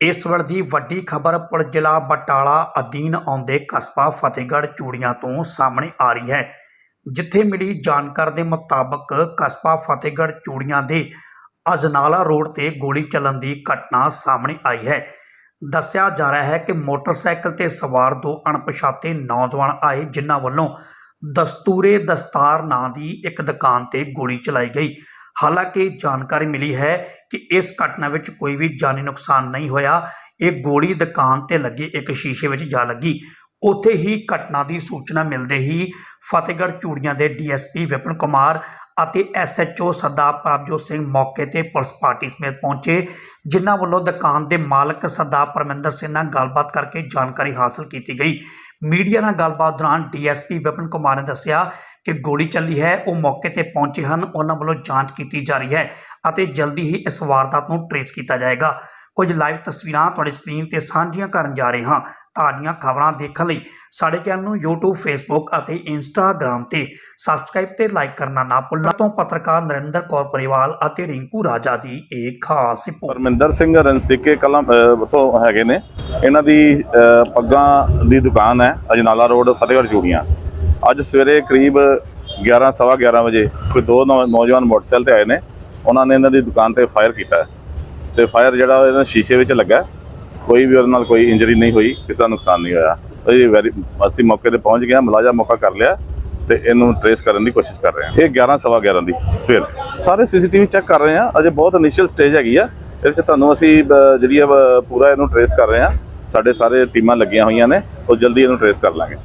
ਇਸ ਵੇਲੇ ਦੀ ਵੱਡੀ ਖਬਰ ਪੁਲ ਜ਼ਿਲ੍ਹਾ ਬਟਾਲਾ ਅਧੀਨ ਆਉਂਦੇ ਕਸਬਾ ਫਤਿਹਗੜ੍ਹ ਚੂੜੀਆਂ ਤੋਂ ਸਾਹਮਣੇ ਆ ਰਹੀ ਹੈ, ਜਿੱਥੇ ਮਿਲੀ ਜਾਣਕਾਰੀ ਦੇ ਮੁਤਾਬਕ ਕਸਬਾ ਫਤਿਹਗੜ੍ਹ ਚੂੜੀਆਂ ਦੇ ਅਜਨਾਲਾ ਰੋਡ ਤੇ ਗੋਲੀ ਚੱਲਣ ਦੀ ਘਟਨਾ ਸਾਹਮਣੇ ਆਈ ਹੈ। ਦੱਸਿਆ ਜਾ ਰਿਹਾ ਹੈ ਕਿ ਮੋਟਰਸਾਈਕਲ ਤੇ ਸਵਾਰ ਦੋ ਅਣਪਛਾਤੇ ਨੌਜਵਾਨ ਆਏ, ਜਿਨ੍ਹਾਂ ਵੱਲੋਂ ਦਸਤੂਰੇ ਦਸਤਾਰ ਨਾਂ ਦੀ ਇੱਕ ਦੁਕਾਨ ਤੇ ਗੋਲੀ ਚਲਾਈ ਗਈ। ਹਾਲਾਂਕਿ ਜਾਣਕਾਰੀ ਮਿਲੀ ਹੈ ਕਿ ਇਸ ਘਟਨਾ ਵਿੱਚ ਕੋਈ ਵੀ ਜਾਨੀ ਨੁਕਸਾਨ ਨਹੀਂ ਹੋਇਆ। ਇਹ ਗੋਲੀ ਦੁਕਾਨ ਤੇ ਲੱਗੇ, ਇੱਕ ਸ਼ੀਸ਼ੇ ਵਿੱਚ ਜਾ ਲੱਗੀ। ਉੱਥੇ ਹੀ ਘਟਨਾ ਦੀ ਸੂਚਨਾ ਮਿਲਦੇ ਹੀ ਫਤਿਹਗੜ੍ਹ ਚੂੜੀਆਂ ਦੇ ਡੀਐਸਪੀ ਵਿਪਨ ਕੁਮਾਰ ਅਤੇ ਐਸਐਚਓ ਸਰਦਾਰ ਪ੍ਰਭਜੋਤ ਸਿੰਘ ਮੌਕੇ ਤੇ ਪੁਲਿਸ ਪਾਰਟੀ ਸਮੇਤ ਪਹੁੰਚੇ, ਜਿਨ੍ਹਾਂ ਵੱਲੋਂ ਦੁਕਾਨ ਦੇ ਮਾਲਕ ਸਰਦਾਰ ਪਰਮਿੰਦਰ ਸਿੰਘ ਨਾਲ ਗੱਲਬਾਤ ਕਰਕੇ ਜਾਣਕਾਰੀ ਹਾਸਲ ਕੀਤੀ ਗਈ। ਮੀਡੀਆ ਨਾਲ ਗੱਲਬਾਤ ਦੌਰਾਨ ਡੀਐਸਪੀ ਵਿਪਨ ਕੁਮਾਰ ਨੇ ਦੱਸਿਆ ਕਿ ਗੋਲੀ ਚੱਲੀ ਹੈ, ਉਹ ਮੌਕੇ ਤੇ ਪਹੁੰਚੇ ਹਨ। ਉਹਨਾਂ ਵੱਲੋਂ ਜਾਂਚ ਕੀਤੀ ਜਾ ਰਹੀ ਹੈ ਅਤੇ ਜਲਦੀ ਹੀ ਇਸ ਵਾਰਦਾਤ ਨੂੰ ਟਰੇਸ ਕੀਤਾ ਜਾਏਗਾ। ਕੁਝ ਲਾਈਵ ਤਸਵੀਰਾਂ ਤੁਹਾਡੀ ਸਕਰੀਨ ਤੇ ਸਾਂਝੀਆਂ ਕਰਨ ਜਾ ਰਹੇ ਹਾਂ। ਤਾਜ਼ੀਆਂ ਖਬਰਾਂ ਦੇਖਣ ਲਈ ਸਾਡੇ ਚੈਨਲ ਨੂੰ YouTube, Facebook ਅਤੇ Instagram ਤੇ ਸਬਸਕ੍ਰਾਈਬ ਤੇ ਲਾਈਕ ਕਰਨਾ ਨਾ ਭੁੱਲਣਾ। ਤੋਂ ਪੱਤਰਕਾਰ ਨਰਿੰਦਰ ਕੌਰ ਪਰਿਵਾਲ ਅਤੇ ਰਿੰਕੂ ਰਾਜਾ ਦੀ ਇੱਕ ਖਾਸ ਰਿਪੋਰਟ। ਪਰਮਿੰਦਰ ਸਿੰਘ ਰਣਸਿੱਕੇ ਕਲਮ ਤੋਂ ਹੈਗੇ ਨੇ। ਇਹਨਾਂ ਦੀ ਪੱਗਾਂ ਦੀ ਦੁਕਾਨ ਹੈ, ਅਜਨਾਲਾ ਰੋਡ, ਫਤਿਹਗੜ੍ਹ ਚੂੜੀਆਂ। ਅੱਜ ਸਵੇਰੇ ਕਰੀਬ 11 ਸਵਾ 11 ਵਜੇ ਕੋਈ ਦੋ ਨੌ- ਨੌਜਵਾਨ ਮੋਟਰਸਾਈਕਲ ਤੇ ਆਏ ਨੇ। ਉਹਨਾਂ ਨੇ ਇਹਨਾਂ ਦੀ ਦੁਕਾਨ ਤੇ ਫਾਇਰ ਕੀਤਾ। ਹੈ। ਤੇ ਫਾਇਰ ਜਿਹੜਾ ਇਹਨਾਂ ਸ਼ੀਸ਼ੇ ਵਿੱਚ ਲੱਗਾ। ਕੋਈ ਵੀ ਉਹਦੇ ਨਾਲ ਕੋਈ ਇੰਜਰੀ ਨਹੀਂ ਹੋਈ ਕਿਸੇ ਦਾ ਨੁਕਸਾਨ ਨਹੀਂ ਹੋਇਆ। ਇਹ ਵੈਰੀ ਅਸੀਂ ਮੌਕੇ ਤੇ ਪਹੁੰਚ ਗਏ ਹਾਂ ਮੁਲਾਜ਼ਾ ਮੌਕਾ ਕਰ ਲਿਆ ਤੇ ਇਹਨੂੰ ਟਰੇਸ ਕਰਨ ਦੀ ਕੋਸ਼ਿਸ਼ ਕਰ ਰਹੇ ਹਾਂ। ਇਹ 11 ਸਵਾ 11 ਦੀ ਸਵੇਰ। ਸਾਰੇ ਸੀਸੀਟੀਵੀ ਚੈੱਕ ਕਰ ਰਹੇ ਹਾਂ। ਅਜੇ ਬਹੁਤ ਇਨੀਸ਼ੀਅਲ ਸਟੇਜ ਹੈਗੀ ਆ। ਇਹਦੇ ਚ ਤੁਹਾਨੂੰ ਅਸੀਂ ਜਿਹੜੀ ਆ ਅਹ, ਪੂਰਾ ਇਹਨੂੰ ਟਰੇਸ ਕਰ ਰਹੇ ਹਾਂ। ਸਾਡੇ ਸਾਰੇ ਟੀਮਾਂ ਲੱਗੀਆਂ ਹੋਈਆਂ ਨੇ। ਉਹ ਜਲਦੀ ਇਹਨੂੰ ਟਰੇਸ ਕਰ ਲਾਂਗੇ।